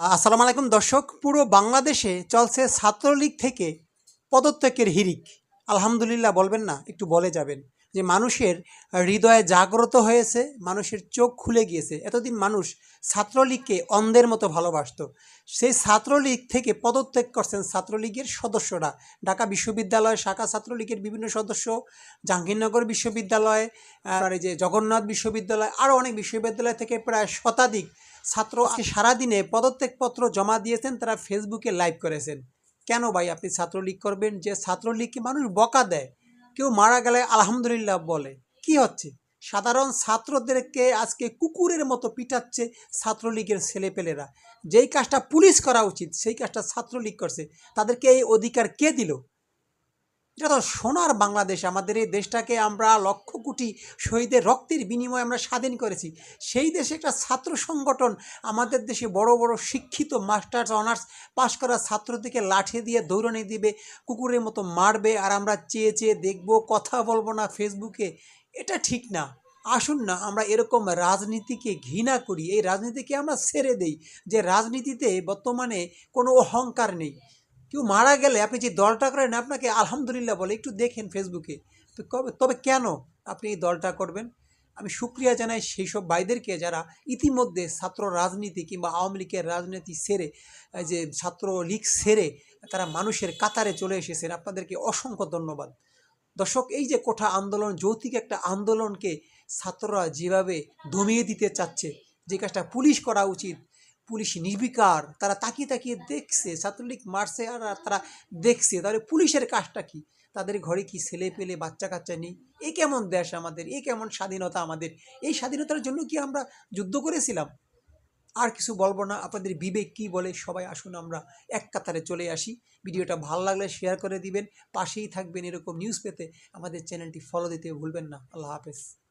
আসসালামু আলাইকুম দর্শক, পুরো বাংলাদেশে চলছে ছাত্রলীগ থেকে পদত্যাগের হিরিক। আলহামদুলিল্লাহ বলবেন না, একটু বলে যাবেন। যে মানুষের হৃদয়ে জাগ্রত হয়েছে, মানুষের চোখ খুলে গিয়েছে। এতদিন মানুষ ছাত্রলীগকে অন্ধের মতো ভালোবাসতো। সেই ছাত্রলীগ থেকে পদত্যাগ করছেন ছাত্রলীগের সদস্যরা। ঢাকা বিশ্ববিদ্যালয় শাখা ছাত্রলীগের বিভিন্ন সদস্য, জাহাঙ্গীরনগর বিশ্ববিদ্যালয় আর যে জগন্নাথ বিশ্ববিদ্যালয় আরও অনেক বিশ্ববিদ্যালয় থেকে প্রায় শতাধিক ছাত্র সারাদিনে পদত্যাগপত্র জমা দিয়েছেন, তারা ফেসবুকে লাইভ করেছেন। কেন ভাই আপনি ছাত্রলীগ করবেন? যে ছাত্রলীগকে মানুষ বকা দেয়। কেউ মারা গেলে আলহামদুলিল্লাহ বলে। কি হচ্ছে? সাধারণ ছাত্রদেরকে আজকে কুকুরের মতো পিটাচ্ছে ছাত্রলীগের ছেলেপেলেরা। যেই কাজটা পুলিশ করা উচিত, সেই কাজটা ছাত্রলীগ করছে। তাদেরকে এই অধিকার কে দিল? এটা তো সোনার বাংলাদেশ। আমাদের এই দেশটাকে আমরা লক্ষ কোটি শহীদের রক্তের বিনিময়ে আমরা স্বাধীন করেছি। সেই দেশে একটা ছাত্র সংগঠন, আমাদের দেশে বড় বড় শিক্ষিত মাস্টার্স অনার্স পাশ করা ছাত্রদেরকে লাঠি দিয়ে দৌড়ানি দিবে, কুকুরের মতো মারবে আর আমরা চেয়ে চেয়ে দেখব, কথা বলব না ফেসবুকে। এটা ঠিক না। আসুন না, আমরা এরকম রাজনীতিকে ঘৃণা করি। এই রাজনীতিকে আমরা ছেড়ে দেই যে রাজনীতিতে বর্তমানে কোনো অহংকার নেই। কেউ মারা গেলে আপনি যে দলটা করেন, আপনাকে আলহামদুলিল্লাহ বলে, একটু দেখেন ফেসবুকে। তো কবে, তবে কেন আপনি এই দলটা করবেন? আমি সুক্রিয়া জানাই সেই সব ভাইদেরকে যারা ইতিমধ্যে ছাত্র রাজনীতি কিংবা আওয়ামী লীগের রাজনীতি সেরে যে ছাত্র লীগ সেরে তারা মানুষের কাতারে চলে এসেছেন। আপনাদেরকে অসংখ্য ধন্যবাদ। দর্শক, এই যে কোঠা আন্দোলন যৌতিক একটা আন্দোলনকে ছাত্ররা যেভাবে দমিয়ে দিতে চাচ্ছে, যে কাজটা পুলিশ করা উচিত পুলিশ নির্বিকার, তারা তাকিয়ে তাকিয়ে দেখছে, ছাত্রলীগ মারছে আর তারা দেখছে, তাহলে পুলিশের কাজটা কি? তাদের ঘরে কি ছেলে পেলে, বাচ্চা কাচ্চা নেই? এ কেমন দেশ আমাদের? এ কেমন স্বাধীনতা আমাদের? এই স্বাধীনতার জন্য কি আমরা যুদ্ধ করেছিলাম? আর কিছু বলব না, আপনাদের বিবেক কি বলে? সবাই আসুন, আমরা এক কাতারে চলে আসি। ভিডিওটা ভালো লাগলে শেয়ার করে দিবেন। পাশেই থাকবেন এরকম নিউজ পেতে। আমাদের চ্যানেলটি ফলো দিতে ভুলবেন না। আল্লাহ হাফেজ।